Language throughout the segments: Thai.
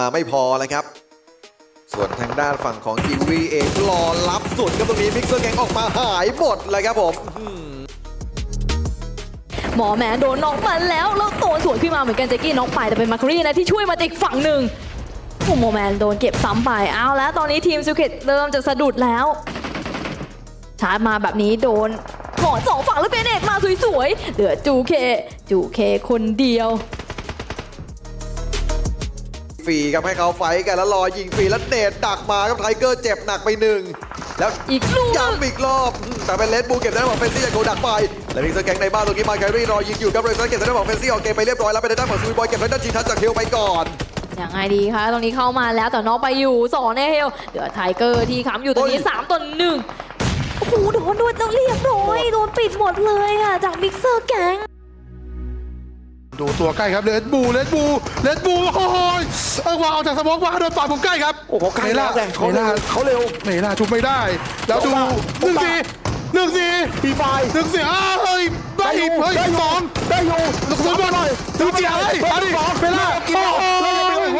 อ่าไม่พอแล้วครับ ส่วนทางด้านฝั่งของกิวีเองรอรับสุดครับตรงนี้มิกเซอร์แกงออกมาหายหมดเลยครับผมหมอแมนโดนน็อกมาแล้ว แล้วโตนสวนขึ้นมาเหมือนกันแจ็กกี้น็อกไปแต่เป็นมาครีนะที่ช่วยมาจากอีกฝั่งหนึ่งโอ้โหมอแมนโดนเก็บซ้ำไปเอาแล้วตอนนี้ทีมซิลเคตเริ่มจะสะดุดแล้วชาร์จมาแบบนี้โดนหมอสองฝั่งแล้วเป็นเอกมาสวยๆเหลือจูเคจูเคคนเดียว ฟรีครับให้เขาไฟท์กันแล้วรอยิงฟรีแล้วเนตดักมาครับไทเกอร์เจ็บหนักไปหนึ่งแล้วอีกลูกหนึ่งย้ำอีกรอบอืมแต่เป็นเลนบูเก็บได้ของเฟนซี่จากโกดักไปแล้วมิกเซอร์แกงในบ้านตรงนี้มาแครี่รอยิงอยู่ครับเลยเก็บได้ของเฟนซี่ออกเกมไปเรียบร้อยแล้วเป็นทางด้านของซูบอยเก็บได้ด้านชิงทัชจากเฮลไปก่อนยังไงดีคะตรงนี้เข้ามาแล้วแต่น็อกไปอยู่สองแน่เฮลเหลือไทเกอร์ที่ค้ำอยู่ตรงนี้โอ้ยสามต่อหนึ่งโอ้โหโดนด้วยแล้วเรียบร้อยโดนปิดหมดเลยค่ะจากมิกเซอร์แก๊ง ดูตัวใกล้ครับเลดบูเลดบูเลดบูโอ้ยเอาวางออกจากสมองวางโดนฝ่ายผมใกล้ครับโอ้เขาใกล้แล้วไงเขาเมเร็ล่าวเขาเร็ว เมล่าชุบไม่ได้ แล้วดูหโอ้นึ่งตาสี่หนึ่งสี่ปีไฟหนึ่งสี่อ้าวเฮ้ยได้ได้อยู่เฮ้ยได้อยู่สองได้อยู่ลูกสุดบอลหน่อยหนึ่งสี่เฮ้ยมาดิเมล่าโอ้โห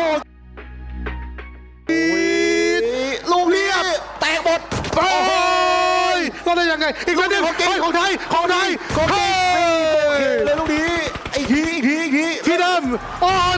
ลูกนี้แตกหมด โอ้ยก็ได้ยังไงอีกคนหนึงของจริงเฮ้ยของไทยของไทยของจริงเฮ้ย เ